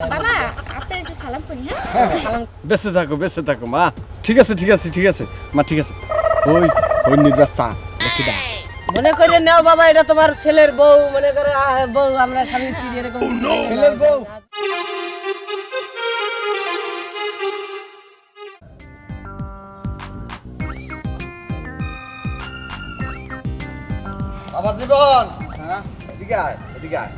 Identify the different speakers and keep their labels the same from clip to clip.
Speaker 1: বাবা আপনার একটু সালাম করি হ্যাঁ
Speaker 2: বেঁচে থাকো বেঁচে থাকো মা ঠিক আছে ঠিক আছে ঠিক আছে মা ঠিক আছে ওই ওই নির্বাচ দেখি
Speaker 3: মনে করে নাও বাবা এটা তোমার ছেলের বউ মনে করে বউ আমরা স্বামী স্ত্রী এরকম
Speaker 2: ছেলের বউ? বাবা জীবন হ্যাঁ এদিকে আয় এদিকে আয়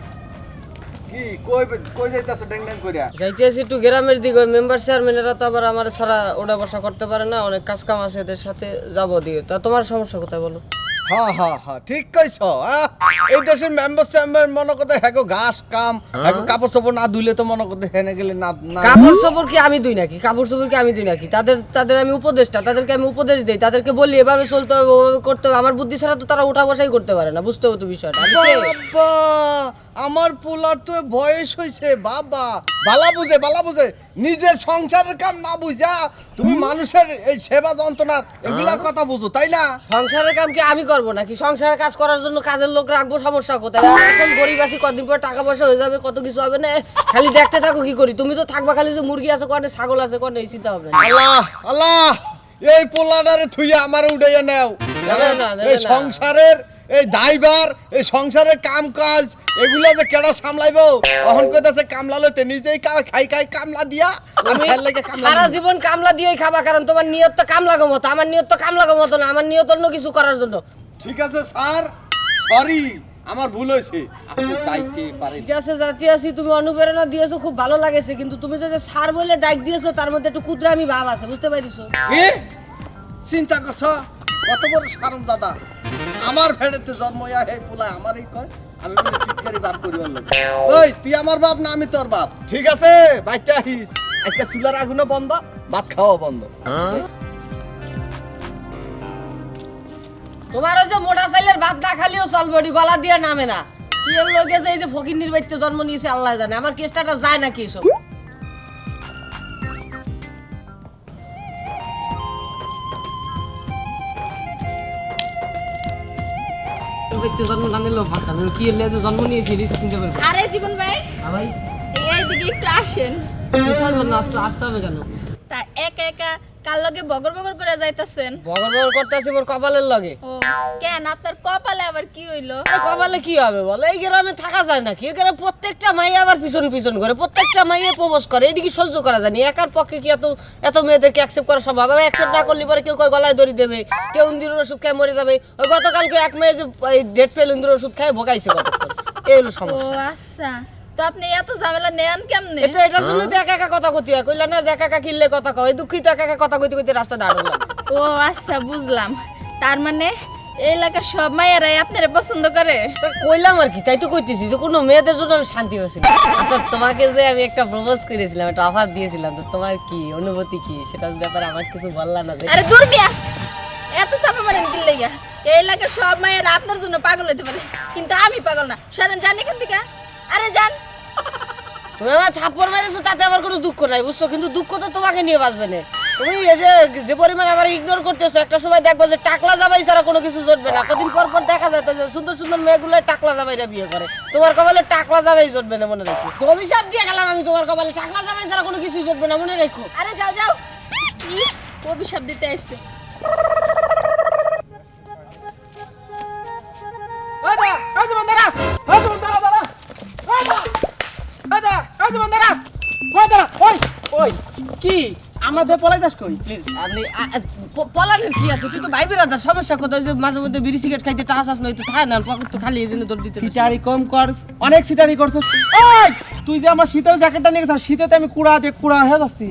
Speaker 2: কি? কই কই যাইতাছ ড্যাং ড্যাং কইরা?
Speaker 3: যাইতেছি একটু গ্রামের দিকে। মেম্বার চেয়ারম্যানেরা তো আবার আমার সারা ওটা বসা করতে পারে না। অনেক কাজ কাম আছে এদের সাথে যাব দিয়ে। তা তোমার সমস্যা কোথায় বলো?
Speaker 2: হ্যাঁ হ্যাঁ হ্যাঁ ঠিক কইছ হ্যাঁ এই দেশের মেম্বার চেম্বার মনে করতে হ্যাগো ঘাস কাম হ্যাগো কাপড় চোপড় না ধুইলে তো মনে করতে হেনে গেলে না
Speaker 3: কাপড় চোপড় কি আমি দুই নাকি? কাপড় চোপড় কি আমি দুই নাকি? তাদের তাদের আমি উপদেশটা তাদেরকে আমি উপদেশ দিই। তাদেরকে বলি এভাবে চলতে হবে ওভাবে করতে হবে। আমার বুদ্ধি ছাড়া তো তারা উঠা বসাই করতে পারে না। বুঝতে হবে তো বিষয়টা।
Speaker 2: আমার পোলার তো বয়স হয়েছে বাবা। বালা বুঝে বালা বুঝে। নিজের সংসারের কাম না বুঝা তুমি মানুষের এই সেবা যন্ত্রণার এগুলা কথা বুঝো তাই না?
Speaker 3: সংসারের কাম কি আমি করব নাকি? সংসারের কাজ করার জন্য কাজের লোক রাখব সমস্যা কোথায়? এখন গরিব আছি কদিন পর টাকা পয়সা হয়ে যাবে কত কিছু হবে না? খালি দেখতে থাকো কি করি? তুমি তো থাকবা খালি যে মুরগি আছে কোনে ছাগল আছে কোনে এই চিন্তা হবে না
Speaker 2: আল্লাহ আল্লাহ এই পোলাটারে থুইয়া আমার উড়াইয়া নাও। সংসারের এই দায়ভার এই সংসারের কাম কাজ এগুলা যে কেডা সামলাইবো? অহন কইতাছে কামলা লইতে নিজেই কা- খাই খাই কামলা দিয়া কামলা
Speaker 3: সারা জীবন কামলা দিয়েই খাবা কারণ তোমার নিয়ত তো কামলা মতো আমার নিয়ত তো কামলা মতো না আমার নিয়ত অন্য কিছু করার জন্য।
Speaker 2: ঠিক আছে স্যার। সরি আমার ভুল হয়েছে। আপনি চাইতে পারেন
Speaker 3: ঠিক আছে জাতি আছি তুমি অনুপ্রেরণা দিয়েছ খুব ভালো লাগেছে কিন্তু তুমি যে সার বলে ডাক দিয়েছ তার মধ্যে একটু কুদরামি ভাব আছে বুঝতে পারিছো
Speaker 2: কি? চিন্তা করছ? কত বড় সারম দাদা। আমার ফেড়েতে জন্ম ইয়া হে পোলায় আমারই কয়? আমি বলি ঠিক করে বাপ করিবার লোক। ওই তুই আমার বাপ না আমি তোর বাপ? ঠিক আছে বাইতে আহিস। আজকে চুলার আগুনও বন্ধ ভাত খাওয়া বন্ধ।
Speaker 3: তোমার ওই যে মোটা চাইলের ভাত না খালিও চলবে ওটি গলা দিয়ে নামে না। কি এর লোকে যে এই যে ফকির নির্বাচিত জন্ম নিয়েছে আল্লাহ জানে। আমার কেসটাটা যায় নাকি এসব? নির্বাচিত জন্ম না নিলেও পারতাম কি এলে যে জন্ম নিয়েছি এটা চিনতে পারব।
Speaker 1: আরে জীবন ভাই
Speaker 3: হ্যাঁ ভাই।
Speaker 1: এইদিকে একটু আসেন।
Speaker 3: কিসের জন্য আসতে আসতে হবে কেন?
Speaker 1: তা একা একা কার লগে বগর বগর করে যাইতাছেন?
Speaker 3: বগর বগর করতেছি মোর কপালের লগে।
Speaker 1: ও কেন? আপনার কপালে আবার কি হইল?
Speaker 3: আরে কপালে কি হবে বলো? এই গ্রামে থাকা যায় নাকি? প্রত্যেকটা মাই আবার পিছন পিছন করে প্রত্যেকটা মাইয়ে করে এটি কি সহ্য করা যায় না? একার পক্ষে কি এত এত মেয়েদেরকে অ্যাকসেপ্ট করা সম্ভব? আবার অ্যাকসেপ্ট না করলে পরে কেউ কয় গলায় দড়ি দেবে কেউ ইন্দির ওষুধ খায় মরে যাবে। ওই গতকালকে এক মেয়ে যে ডেট পেল ইন্দির ওষুধ খায় ভোগাইছে কতক্ষণ? এই হলো
Speaker 1: ও
Speaker 3: সমস্যা।
Speaker 1: আচ্ছা। তো আপনি এত ঝামেলা নেন কেমনে?
Speaker 3: এটা এটার জন্য তো একা একা কথা কইতে হয়। কইলা না যে একা একা কিনলে কথা কয়। দুঃখিত একা একা কথা কইতে কইতে রাস্তা দাঁড়ালাম
Speaker 1: ও আচ্ছা বুঝলাম। তার মানে এই এলাকার সব মায়েরাই আপনারে পছন্দ করে?
Speaker 3: তা কইলাম আর কি তাই তো কইতেছি যে কোনো মেয়েদের জন্য আমি শান্তি পাচ্ছি আচ্ছা তোমাকে যে আমি একটা প্রপোজ করেছিলাম একটা অফার দিয়েছিলাম তো তোমার কি অনুভূতি কি? সেটার ব্যাপারে আমার কিছু বললা না
Speaker 1: আরে দূর মিয়া! এত চাপা মারেন কি লাইগা এই এলাকার সব মায়েরা আপনার জন্য পাগল হতে পারে কিন্তু আমি পাগল না। সরেন জান এখান থেকে। আরে যান
Speaker 3: তুমি আমার থাপ্পড় মেরেছো তাতে আমার কোনো দুঃখ নাই বুঝছ? কিন্তু দুঃখ তো তোমাকে নিয়ে বাঁচবে না। তুমি এই যে যে পরিমাণ আমার ইগনোর করতেছো একটা সময় দেখব যে টাকলা জামাই ছাড়া কোনো কিছু জটবে না। কদিন পর পর দেখা যায় তো যে সুন্দর সুন্দর মেয়েগুলো টাকলা জামাইরা বিয়ে করে। তোমার কপালে টাকলা জামাই জটবে না মনে রাখো। তো অভিশাপ দিয়ে গেলাম আমি তোমার কপালে। টাকলা জামাই ছাড়া কোনো কিছু জটবে না মনে রাখো।
Speaker 1: আরে যাও যাও। কি অভিশাপ দিতে আসছে
Speaker 4: কি? আমাদের পলাই যাস কই?
Speaker 3: প্লিজ আপনি পলানের কি আছে? তুই তো ভাই সমস্যা যে মাঝে মধ্যে বিড়ি সিগারেট খাইতে চাস নয় তো খায় না পকেট তো খালি এই জন্য তোর দিতে
Speaker 4: সিটারি কম কর অনেক সিটারি ওই তুই যে আমার শীতের জ্যাকেটটা নিয়ে গেছিস শীতেতে আমি কুড়া দিয়ে কুড়া হয়ে যাচ্ছি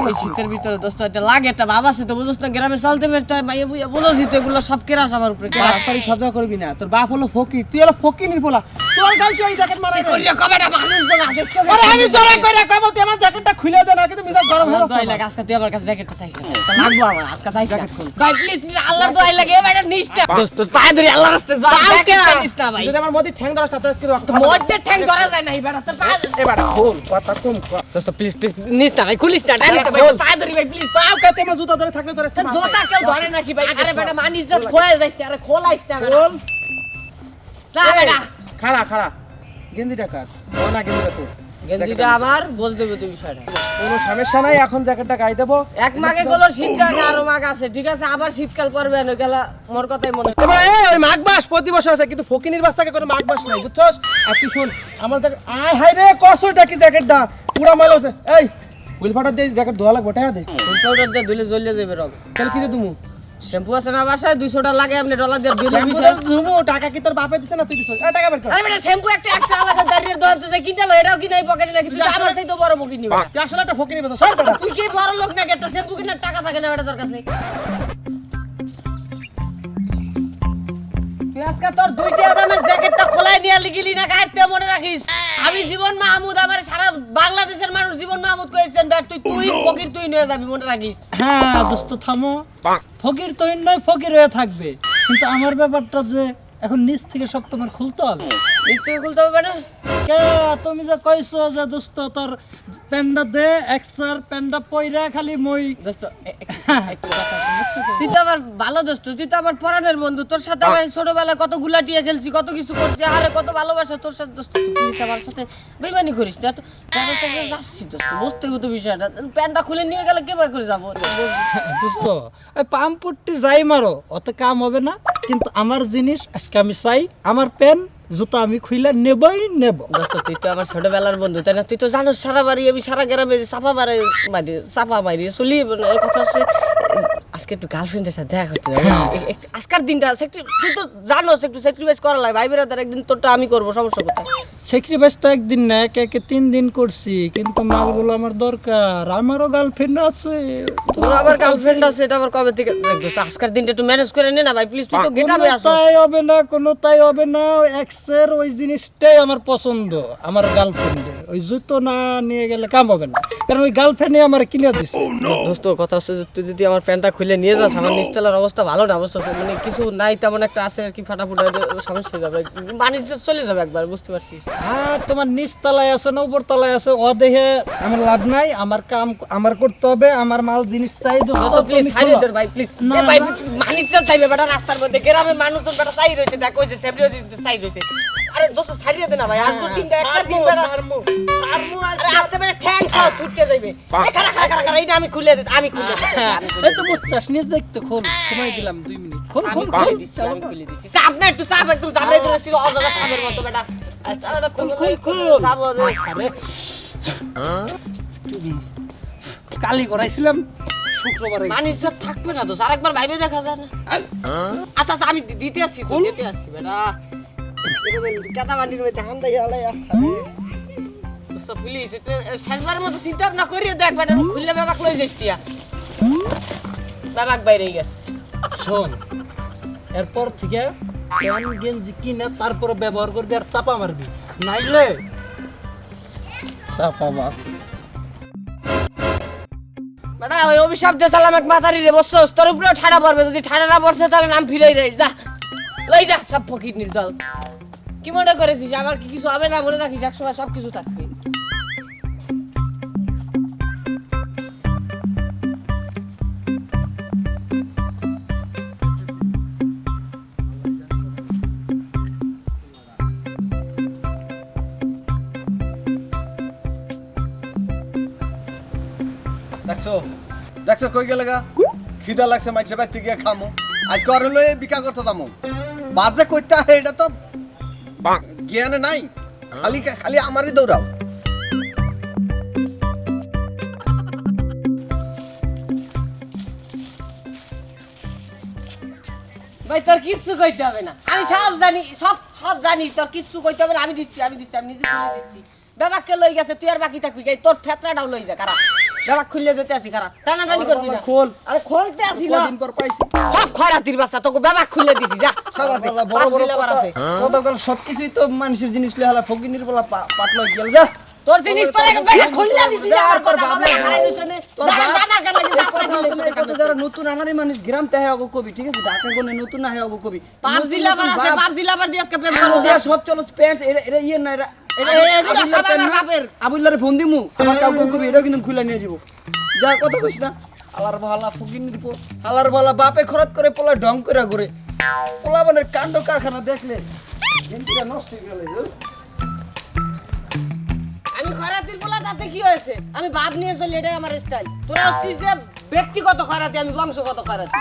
Speaker 3: ওই শীতের ভিতরে দোস্ত একটা লাগে একটা ভাব আছে তো বুঝছ না গ্রামে চলতে বেরতে হয় মাইয়া বুঝা বুঝছি তো এগুলো সব কেরাস আমার উপরে কেরাস।
Speaker 4: সব জায়গা করবি না তোর বাপ হলো ফকির তুই হলো ফকির নির্বলা তোর গাল কি ওই জ্যাকেট মারা
Speaker 3: করিয়া কবেটা মানুষজন আছে কেউ
Speaker 4: আরে আমি জোরে করে কব তুই আমার জ্যাকেটটা খুলে দে না কিন্তু মিজাজ গরম হয়ে যাচ্ছে
Speaker 3: লাগে আজকে তুই আমার কাছে জ্যাকেটটা চাইছ লাগবো আমার আজকে চাইছ না। ভাই প্লিজ প্লিজ আল্লাহর দোয়াই লাগে এবারে নিস না দোস্ত পায়ে ধরে আল্লাহর রাস্তায় যা জ্যাকেটটা নিস না ভাই।
Speaker 4: যদি আমার মধ্যে ঠ্যাং ধরাস তাতে আজকে রক্ত
Speaker 3: মধ্যে ঠ্যাং ধরা যায় না এবারে তোর পায়ে
Speaker 4: এবার ভুল কথা কম
Speaker 3: দোস্ত প্লিজ প্লিজ নিস না ভাই খুলিস না টানিস ভাই পায়ে ধরি ভাই প্লিজ
Speaker 4: পাও কাতে আমার জুতা ধরে থাকলে তোর।
Speaker 3: জোতা কেউ ধরে নাকি ভাই? আরে বেটা মান ইজ্জত খোয়া যাইছে আরে খোলাইস না
Speaker 4: বল
Speaker 3: যা বেটা।
Speaker 4: খাড়া খাড়া। গেঞ্জিটা কাট ও না গেঞ্জিটা তোর।
Speaker 3: গেঞ্জিটা আমার বলতে হবে তুমি বিষয়টা।
Speaker 4: কোনো সমস্যা নাই এখন জ্যাকেটটা গাই দেবো।
Speaker 3: এক মাগে গুলো শীত যায় আরও মাগ আছে ঠিক আছে? আবার শীতকাল পড়বে না গেলা মোর কথাই মনে।
Speaker 4: এই ওই মাঘ মাস প্রতি বছর আছে কিন্তু ফকিনির বাচ্চাকে কোনো মাঘ মাস নাই বুঝছস? আর কি শোন আমার জ্যাকেট আয় হাই রে এটা কি জ্যাকেটটা? পুরা মাল হচ্ছে। এই হুইল ফাটার দিয়ে জ্যাকেট ধোয়া লাগবে টাকা দে।
Speaker 3: ফুল পাউডার দিয়ে ধুলে জ্বলে যাবে রং
Speaker 4: তাহলে কি রে তুমি?
Speaker 3: শ্যাম্পু আছে না বাসায়? দুইশোটা লাগে আপনি ডলার দিয়ে
Speaker 4: বিল
Speaker 3: বিশেষ
Speaker 4: টাকা কি তোর বাপে দিছে না তুই দিছ টাকা বের কর।
Speaker 3: আরে বেটা শ্যাম্পু একটা একটা আলাদা দাঁড়িয়ে দোকানতে দিছে কিনতে লো এটাও কিনাই পকেটে নাকি তুই আমার সেই তো বড় পকেট নিবি।
Speaker 4: তুই আসলে একটা ফকিনি বেটা সব
Speaker 3: তুই কি বড় লোক নাকি? একটা শ্যাম্পু কিনার টাকা থাকে না এটা তোর কাছে? আজকে তোর দুইটা দামের জ্যাকেটটা খোলাই নিয়ে লিগিলি না কাটতে মনে রাখিস? আমি জীবন মাহমুদ আমার সারা বাংলাদেশের মানুষ জীবন মাহমুদ কয়েছেন তুই তুই ফকির তুই নিয়ে যাবি মনে রাখিস?
Speaker 5: হ্যাঁ দোস্ত থামো। ফকির তুই নয় ফকির হয়ে থাকবে। কিন্তু আমার ব্যাপারটা যে এখন নিচ থেকে সব তোমার খুলতে হবে।
Speaker 3: নিচ থেকে খুলতে হবে না
Speaker 5: কে তুমি যে কইছো যে দোস্ত তোর প্যান্ডা দে এক্সার প্যান্ডা পয়রা খালি মই।
Speaker 3: দোস্ত? তুই তো আমার ভালো দোস্ত তুই তো আমার পরাণের বন্ধু। তোর সাথে আমার ছোটবেলায় কত গুলাটিয়া খেলছি কত কিছু করছি আরে কত ভালোবাসা। তোর সাথে দোস্ত তুই প্লিজ আমার সাথে বেইমানি করিস না। যাচ্ছি দোস্ত বুঝতে তো বিষয়টা। প্যান্টটা খুলে নিয়ে গেলে কেভাবে করে যাব?
Speaker 5: দোস্ত ওই পাম্পুটটি যাই মারো অত কাম হবে না। কিন্তু আমার জিনিস আজকে আমি চাই আমার পেন জুতা আমি খুইলে নেবই নেব।
Speaker 3: দোস্ত তুই তো আমার ছোটবেলার বন্ধু তাই না? তুই তো জানো সারা বাড়ি আমি সারা গ্রামে চাপা বাড়ি মারি চাপা মারি চলি কথা হচ্ছে আজকে একটু গার্লফ্রেন্ডের সাথে দেখা করতে যাব। আজকের দিনটা তুই তো জানো একটু স্যাক্রিফাইস করা লাগে। ভাই বেড়াদের একদিন তোরটা আমি করব সমস্যা কোথায়?
Speaker 5: স্যাক্রিফাইস তো একদিন না একে একে তিন দিন করছি কিন্তু মালগুলো আমার দরকার। আমারও গার্লফ্রেন্ড আছে।
Speaker 3: তোর আবার গার্লফ্রেন্ড আছে এটা আবার কবে থেকে? দেখ আজকের দিনটা একটু ম্যানেজ করে নে না ভাই প্লিজ তুই তো গেটাবে আসো
Speaker 5: তাই হবে না কোনো তাই হবে না এক্সের ওই জিনিসটাই আমার পছন্দ আমার গার্লফ্রেন্ডের ওই জুতো না নিয়ে গেলে কাম হবে না। কারণ ওই গার্লফ্রেন্ডে আমার কিনে দিছে।
Speaker 3: দোস্ত কথা হচ্ছে যে তুই যদি আমার প্যান্টটা খুলে নিয়ে যাস আমার নিচতলার অবস্থা ভালো না অবস্থা মানে কিছু নাই তেমন একটা আছে আর কি ফাটাফুটা সমস্যা হয়ে যাবে। বাণিজ্য চলে যাবে একবার বুঝতে পারছিস?
Speaker 5: হ্যাঁ তোমার নিচ তলায় আছে না উপর তলায় আছে ও দেখে আমার লাভ নাই আমার কাম আমার করতে হবে আমার মাল জিনিস চাই
Speaker 3: প্লিজ ভাই
Speaker 5: না,
Speaker 3: ভাই
Speaker 5: না।
Speaker 3: চাইবে বেটা রাস্তার মধ্যে। গ্রামে মানুষজন বেটা চাই রয়েছে দেখ কইছে সেবরি চাই রয়েছে। আরে দোস্ত ছাড়িয়ে দে না ভাই আজ দিনটা একটা দিন বেটা। আরে আসতে বেটা ঠ্যাং খাও ছুটতে যাইবে। খারা খারা খারা খারা এটা আমি খুলে দিতে আমি খুলে দিতে
Speaker 5: এই তো বুঝছাস নিজ দেখতে খোল সময় দিলাম দুই মিনিট। খোল
Speaker 3: আমি
Speaker 5: খোল
Speaker 3: দিচ্ছি আমি খুলে দিচ্ছি চাপ না একটু চাপ একদম সাপের মতো বেটা। আচ্ছা ওটা
Speaker 5: আরে কালি করাইছিলাম শুক্রবারে
Speaker 3: থাকবে না তো আরেকবার ভাইবে দেখা যায় না। আচ্ছা আচ্ছা আমি দিতে আসছি তো দিতে আসছি বেটা। কেতা বান্ডির মধ্যে হান দেয় প্লিজ এটা শেষবারের মতো চিন্তা ভাবনা করিয়ে দেখ বেটা খুললে ব্যাপাক লই যাইস টিয়া। ব্যাপাক বাইরে গেছে।
Speaker 5: শোন এরপর থেকে প্যান গেঞ্জি কিনে তারপরে ব্যবহার করবি আর চাপা মারবি। নাইলে চাপা মার।
Speaker 3: বেটা, ওই অভিশাপ দিয়ে সালাম এক মাথারি রে বসছ তোর উপরেও ঠাড়া পড়বে, যদি ঠাড়া না পড়ছে তাহলে নাম ফিরাই রে, যা। লই যা, সব ফকির নির্দল। কি মনে করেছিস? আমার কি কিছু হবে না বলে রাখিস? একসময় সব কিছু থাকবে।
Speaker 2: দেখছ? দেখছ কই গেলে গা? খিদা লাগছে মাইছে বাইতে গিয়ে খামো। আজকে আর হলো এই বিকা করতে দামো বাজে কইতে আহে এটা তো জ্ঞানে নাই। খালি খালি আমারই দৌড়াও।
Speaker 3: ভাই, তোর কিচ্ছু কইতে হবে না। আমি সব জানি, সব সব জানি, তোর কিচ্ছু কইতে হবে না। আমি দিচ্ছি আমি দিচ্ছি, আমি নিজে দিচ্ছি। বাবাকে লই গেছে, তুই আর বাকি থাকবি তোর ফেতরাটাও লই যা, কারা? বাবা খুলে দিতে আসি কারা টানাটানি করবি না
Speaker 2: খোল
Speaker 3: আরে খোলতে আসি না
Speaker 2: কদিন পর পাইছি
Speaker 3: সব খয়রাতির বাচ্চা তোকে বাবা খুলে দিছি যা
Speaker 2: সব আছে
Speaker 3: বড় বড় আছে
Speaker 4: গতকাল সবকিছুই তো মানুষের জিনিস লিয়ে হালা ফকিনির বলা পাটলো গেল যা
Speaker 3: তোর জিনিস তোর একবার খুলে দিছি যা আর তোর বাবা জানা কেন লাগি রাস্তা দিলে
Speaker 4: কত যারা নতুন আনারি মানুষ গ্রাম তাহে অগো কবি ঠিক আছে ঢাকা কোনে নতুন আহে অগো কবি
Speaker 3: পাপ জিলাবার আছে পাপ জিলাবার দিয়ে আজকে করো
Speaker 4: সব চলো প্যান্ট এটা ইয়ে না আবুল্লারে ফোন দিমু আমার কাউকে কবি এটাও কিন্তু খুলে নিয়ে যাব। যা কথা কইস না। হালার ভালা ফকিনির পো হালার ভালা বাপে খরচ করে পোলা ঢং করে ঘুরে। পোলা মানে কাণ্ড কারখানা দেখলে নষ্ট হয়ে গেলে
Speaker 3: আমি খরা কি হয়েছে? আমি ভাব নিয়ে চলি এটাই আমার স্টাইল তোরা হচ্ছিস যে ব্যক্তিগত খারাতে আমি বংশগত খারাতে।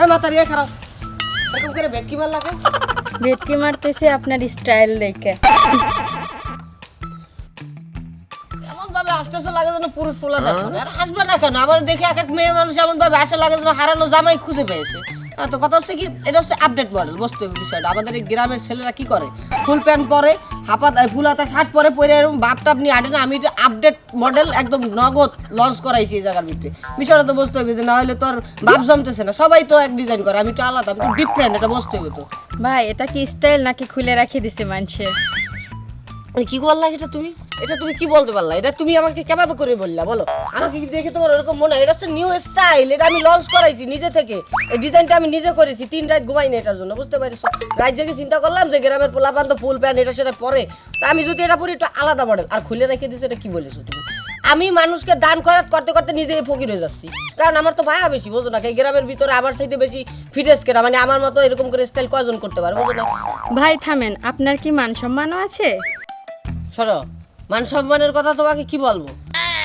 Speaker 3: এ মাতারি এ খারাপ। এরকম করে ভেটকি মার লাগে?
Speaker 1: ভেটকি মারতেছে আপনার স্টাইল দেখে।
Speaker 3: এমন ভাবে আসতেছে লাগে যেন পুরুষ পোলা দেখো আর হাসবে না কেন? আমার দেখি এক এক মেয়ে মানুষ এমন ভাবে আসে লাগে যেন হারানো জামাই খুঁজে পেয়েছে। তো কথা হচ্ছে কি এটা হচ্ছে আপডেট মডেল বুঝতে হবে বিষয়টা। আমাদের এই গ্রামের ছেলেরা কি করে? ফুল প্যান্ট পরে হাফাত ফুল হাতা শার্ট পরে পরে এরকম বাপ টাপ নিয়ে আটে না, আমি তো আপডেট মডেল একদম নগদ লঞ্চ করাইছি এই জায়গার ভিতরে। বিষয়টা তো বসতে হবে যে না হলে তোর বাপ জমতেছে না, সবাই তো এক ডিজাইন করে, আমি তো আলাদা, আমি ডিফারেন্ট এটা বসতে হবে তো।
Speaker 1: ভাই, এটা কি স্টাইল নাকি খুলে রাখি দিছে মানুষে
Speaker 3: মানে কি বললা এটা তুমি? এটা তুমি কি বলতে পারলা? এটা তুমি আমাকে কেভাবে করে বললা? বলো। আমাকে দেখে তোমার ওরকম মনে হয়? এটা হচ্ছে নিউ স্টাইল এটা আমি লঞ্চ করাইছি নিজে থেকে। এই ডিজাইনটা আমি নিজে করেছি, তিন রাত ঘুমাই না এটার জন্য, বুঝতে পারিস রাত জেগে চিন্তা করলাম যে গ্রামের পোলাপান তো ফুল প্যান্ট এটা সেটা পরে। তা আমি যদি এটা পরি, একটু আলাদা মডেল আর খুলে রেখে দিছি, এটা কি বলেছ তুমি? আমি মানুষকে দান খরাত করতে করতে নিজেই ফকির হয়ে যাচ্ছি। কারণ আমার তো ভায়া বেশি, বোঝো না? গ্রামের ভিতরে আমার চাইতে বেশি ফিটেস কেটা মানে আমার মতো এরকম করে স্টাইল কয়জন করতে পারব
Speaker 1: ভাই, থামেন। আপনার কি মান সম্মানও আছে?
Speaker 3: শোনো মান সম্মানের কথা তোমাকে কি বলব?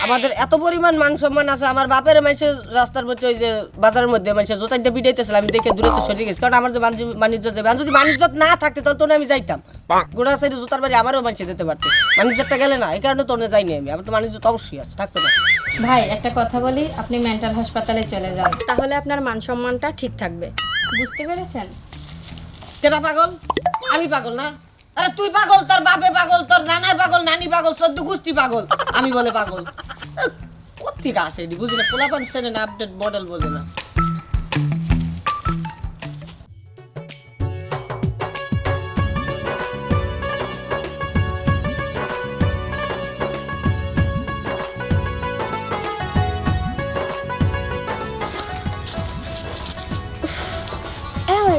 Speaker 3: আমাদের এত পরিমাণ মান সম্মান আছে আমার বাপের মানুষের রাস্তার মধ্যে ওই যে বাজারের মধ্যে মানুষের জোতাইতে পিটাইতেছিল আমি দেখে দূরে তো সরে গেছি। কারণ আমার যে বাণিজ্য- যাবে যদি বাণিজ্য না থাকতে তাহলে তো না আমি যাইতাম। গোড়া সাইডে জুতার বাড়ি আমারও মানুষ যেতে পারতো। বাণিজ্যটা গেলে না এই কারণে তো না যাইনি আমি। আমার তো বাণিজ্য তো অবশ্যই আছে থাকতো না
Speaker 1: ভাই একটা কথা বলি আপনি মেন্টাল হাসপাতালে চলে যান। তাহলে আপনার মান সম্মানটা ঠিক থাকবে। বুঝতে পেরেছেন?
Speaker 3: কেটা পাগল? আমি পাগল না? আরে তুই পাগল তোর বাপে পাগল তোর নানাই পাগল নানি পাগল চোদ্দ গোষ্ঠী পাগল। আমি বলে পাগল। আরে, কোত্থেকে আসে এটি? বুঝি না পোলাপান চেনে না আপডেট মডেল বোঝে না।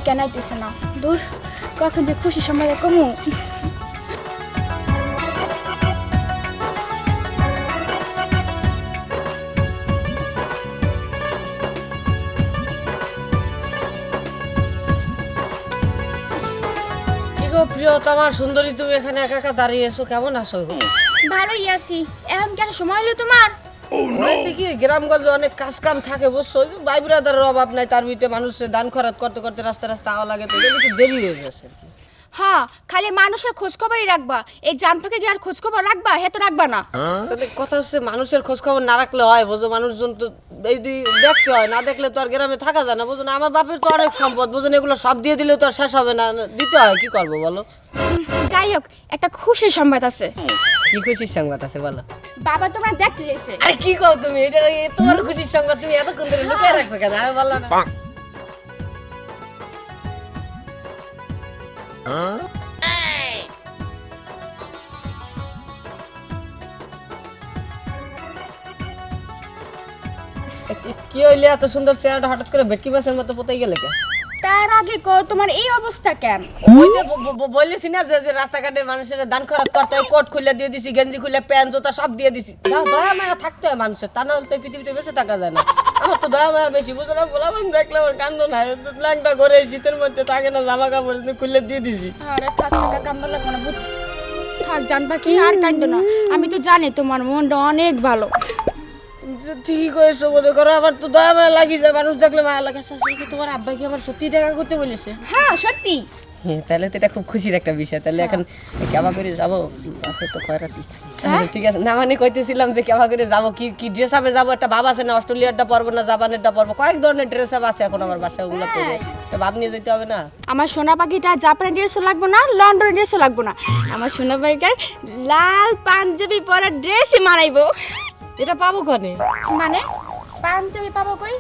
Speaker 6: কেন আইতেছে না। দূর। কখন যে খুশি সময় কমু
Speaker 3: কি প্রিয় তোমার সুন্দরী তুমি এখানে একা একা দাঁড়িয়ে এসো। কেমন আছো
Speaker 6: ভালোই আছি। এখন কেন সময় হলো তোমার?
Speaker 3: হয়েছে কি? গ্রামগঞ্জে অনেক কাজ কাম থাকে বুঝছ? ভাই ব্রাদারের অভাব নাই তার ভিতরে মানুষের দান খরাত করতে করতে রাস্তা রাস্তা আওয়া লাগে তো একটু দেরি হয়ে যাচ্ছে আর কি।
Speaker 6: হ্যাঁ খালি মানুষের খোঁজ খবরই রাখবা। এই জানপাকে আর খোঁজ খবর রাখবা? হে তো রাখবা না।
Speaker 3: তাতে কথা হচ্ছে মানুষের খোঁজ খবর না রাখলে হয় বুঝো? মানুষজন তো এই দেখতে হয় না দেখলে তো আর গ্রামে থাকা যায় না বুঝো? না আমার বাপের তো অনেক সম্পদ বুঝুন এগুলো সব দিয়ে দিলে তো আর শেষ হবে না। দিতে হয় কি করব বলো?
Speaker 6: যাই হোক একটা খুশির সংবাদ আছে।
Speaker 3: কি খুশির সংবাদ আছে বলো?
Speaker 6: বাবা তোমরা দেখতে চাইছে।
Speaker 3: আরে কি কও তুমি? এটা তোমার খুশির সংবাদ তুমি এতক্ষণ ধরে লুকিয়ে রাখছো কেন? আমি বললাম না। কি হইলে এত সুন্দর চেহারাটা হঠাৎ করে ভেটকি মাছের মতো পোতাই গেলে কে?
Speaker 6: তার আগে কো তোমার এই অবস্থা কেন?
Speaker 3: ওই যে ব- ব- ব- বললেছি না যে রাস্তাঘাটে মানুষের দান খরচ করতে হয় কোট খুলে দিয়ে দিছি গেঞ্জি খুলে প্যান্ট জুতা সব দিয়ে দিছি। দয়া মায়া থাকতে হয় মানুষের তা না হলে তো পৃথিবীতে বেঁচে থাকা যায় না। আমার তো দয়া মায়া বেশি দেখলে আমার কান্দ না। ল্যাংটা করে শীতের মধ্যে থাকে না জামা কাপড় খুলে দিয়ে দিছি।
Speaker 6: আরে থাক থাকা কান্দ লাগবে না বুঝছি। থাক জানবা কি আর কান্দ না। আমি তো জানি তোমার মনটা অনেক ভালো।
Speaker 3: ঠিকই করেছ মনে করো আমার তো দয়া মায়া লাগি যায় মানুষ দেখলে মায়া লাগে। তোমার আব্বা কি আমার সত্যি দেখা করতে বলেছে?
Speaker 6: হ্যাঁ সত্যি।
Speaker 3: তাহলে তো এটা খুব খুশির একটা বিষয়। তাহলে এখন কেমা করে যাব হয়তো কয়রাতি ঠিক আছে না মানে কইতেছিলাম যে কেমা করে যাব কি কি ড্রেস আপে যাব একটা বাবা আছে না অস্ট্রেলিয়ারটা পরবো না জাপানেরটা পরবো? কয়েক ধরনের ড্রেস আপ আছে এখন আমার বাসায় ওগুলো পরবো। তা বাপ নিয়ে যেতে হবে না?
Speaker 6: আমার সোনা পাখিটা জাপানি ড্রেসও লাগবে না লন্ডন ড্রেসও লাগবে না। আমার সোনা পাখিটার লাল পাঞ্জাবি পরা ড্রেসই মানাইবো।
Speaker 3: এটা পাবো কনে?
Speaker 6: মানে? পাঞ্জাবি পাবো কই?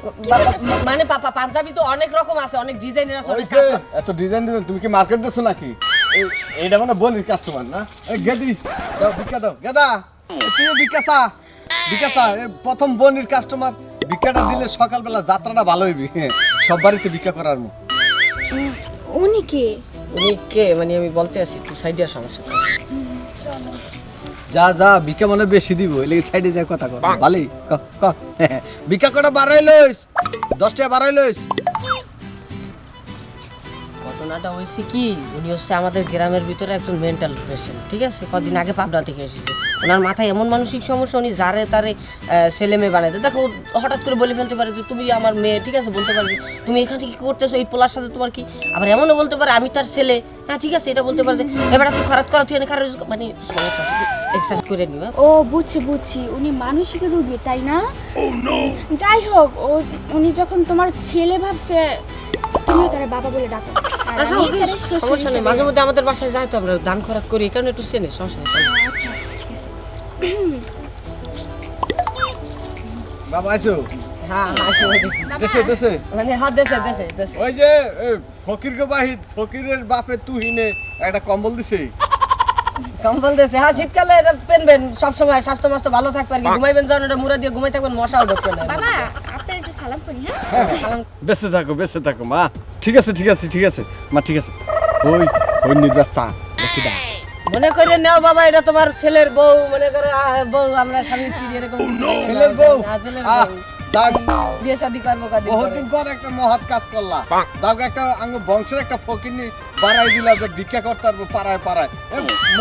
Speaker 3: মানে পাপা পাঞ্জাবি তো অনেক রকম আছে অনেক ডিজাইনের আছে অনেক
Speaker 2: এত ডিজাইন ডিজাইন তুমি কি মার্কেট দিচ্ছ নাকি? এই- এইটা মানে বলির কাস্টমার না? এই গেদি দাও ভিক্ষা দাও গেদা। তুমি ভিক্ষাসা ভিক্ষাসা প্রথম বনির কাস্টমার ভিক্ষাটা দিলে সকালবেলা যাত্রাটা ভালো হইবি। সব বাড়িতে ভিক্ষা করার মো
Speaker 6: উনি কে?
Speaker 3: উনি কে? মানে আমি বলতে আসি তুই সাইডে সমস্যা
Speaker 2: যা যা বিকা মানে বেশি দিব এই লেগে সাইডে যা কথা কর ভালোই ক ক বিকা কটা বাড়াই লইস? দশ টাকা বাড়াই লইস?
Speaker 3: ঘটনাটা হয়েছে কি উনি হচ্ছে আমাদের গ্রামের ভিতরে একজন মেন্টাল পেশেন্ট ঠিক আছে? কদিন আগে পাবনা থেকে এসেছে। ওনার মাথায় এমন মানসিক সমস্যা উনি যারে তারে ছেলে মেয়ে বানাইতে দেখো হঠাৎ করে বলে ফেলতে পারে যে তুমি আমার মেয়ে ঠিক আছে? বলতে পারে যে, তুমি এখানে কি করতেছো? এই পোলার সাথে তোমার কি? আবার এমনও বলতে পারে আমি তার ছেলে। হ্যাঁ ঠিক আছে? এটা বলতে পারে যে এবার তুই খারাপ করা তুই খারাপ মানে
Speaker 6: ও বুঝছি বুঝছি। উনি মানসিক রোগী তাই না? যাই হোক ও উনি যখন তোমার ছেলে ভাবছে তুমিও তার বাবা বলে ডাকো।
Speaker 3: আচ্ছা ওকে সমস্যা নেই মাঝে মধ্যে আমাদের বাসায় যাই তো আমরা দান খরাত করি এই কারণে একটু চেনে সমস্যা নেই
Speaker 6: আচ্ছা ঠিক আছে।
Speaker 2: বাবা আইসো।
Speaker 3: হ্যাঁ হ্যাঁ
Speaker 2: দেশে দেশে।
Speaker 3: মানে হাত দেশে দেশে দেশে।
Speaker 2: ওই যে বাহিদ ফকিরের বাপে তুহিনে একটা কম্বল দিছে।
Speaker 3: কম্বল দেশে হ্যাঁ শীতকালে এটা পেনবেন সবসময় স্বাস্থ্য মাস্ত ভালো থাকবে আর কি। ঘুমাইবেন যখন এটা মুড়া দিয়ে ঘুমাই থাকবেন মশাও ঢুকবে না
Speaker 6: সালাম করি হ্যাঁ?
Speaker 2: বেঁচে থাকো বেঁচে থাকো মা। ঠিক আছে ঠিক আছে ঠিক আছে। মা ঠিক আছে। ওই ওই নির্বাচা দেখি দা
Speaker 3: মনে করে নাও বাবা এটা তোমার ছেলের বউ। মনে করো বউ আমরা স্বামী স্ত্রী এরকম
Speaker 2: ছেলের বউ।
Speaker 3: হ্যাঁ, ছেলের বউ।
Speaker 2: যাক।
Speaker 3: বিয়ে শাদী করব
Speaker 2: বহুদিন পর একটা মহৎ কাজ করলা। একটা আঙ্গ বংশের একটা ফকিরনি বাড়াই দিলা যে ভিক্ষা করতে পারব পাড়ায় পাড়ায়।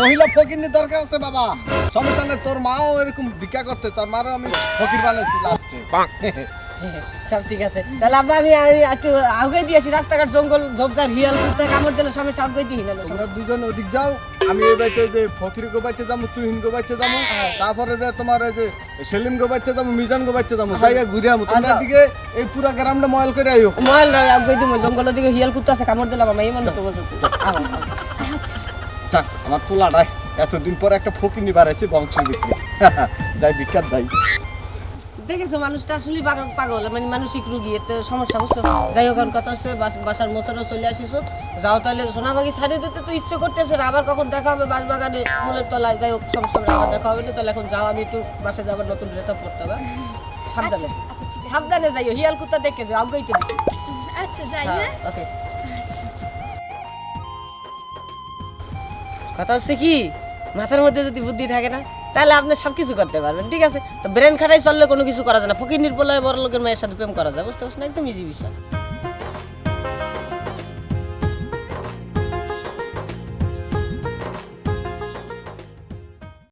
Speaker 2: মহিলা ফকিরনি দরকার আছে বাবা। সমস্যা নেই তোর মাও এরকম ভিক্ষা করতে তোর মারও আমি ফকির বানাইছি লাস্টে
Speaker 3: সব ঠিক আছে। তাহলে আব্বা আমি আমি একটু আগে দিয়েছি রাস্তাঘাট জঙ্গল ঝোপঝাড় হিয়াল কুত্তা কামড় দিলে দিই না
Speaker 2: তোমরা দুজন ওদিক যাও আমি এই বাড়িতে যে ফকির গো বাড়িতে যাব তুহিন গো বাড়িতে যাব তারপরে যে তোমার যে সেলিম গো বাড়িতে যাব মিজান গো বাড়িতে যাব যাই ঘুরে আমো তোমরা
Speaker 3: আচ্ছা।
Speaker 2: দিকে এই পুরা গ্রামটা ময়ল করে আইও।
Speaker 3: মহল নয় আগে দিব জঙ্গলের দিকে হিয়াল কুত্তা আছে কামড় দিলাম আমার এই মনে তো বলছো।
Speaker 2: যাক আমার পোলাটাই। এতদিন পর একটা ফকিরনি বাড়াইছে বংশের বিক্রি যাই বিখ্যাত যাই।
Speaker 3: দেখেছ মানুষটা আসলে পাগল পাগল। মানে মানসিক রুগী এতে সমস্যা হচ্ছে যাই হোক কথা হচ্ছে বাস- বাসার মোছারও চলে আসিছো। যাও তাহলে সোনাবাগি ছাড়িয়ে দিতে তো ইচ্ছে করতেছে আবার কখন দেখা হবে বাসবাগানে ফুলের তলায়? যাই হোক সমস্যা আবার দেখা হবে না তাহলে এখন যাও আমি একটু বাসে যাবার নতুন ড্রেস আপ করতে হবে সাবধানে।
Speaker 6: আচ্ছা আছে।
Speaker 3: সাবধানে যাইও হিয়াল কুত্তা দেখে যাও দিছি।
Speaker 6: আচ্ছা যাই
Speaker 3: হ্যাঁ
Speaker 6: হ্যাঁ।
Speaker 3: ওকে। কথা হচ্ছে কি? মাথার মধ্যে যদি বুদ্ধি থাকে না তাহলে আপনি সব কিছু করতে পারবেন, ঠিক আছে? তো ব্রেন খাটাই চললে কোনো কিছু করা যায় না। ফকির নির্বলয় বড় লোকের মায়ের সাথে প্রেম করা যায়, বুঝতে পারছেন? একদম ইজি বিষয়।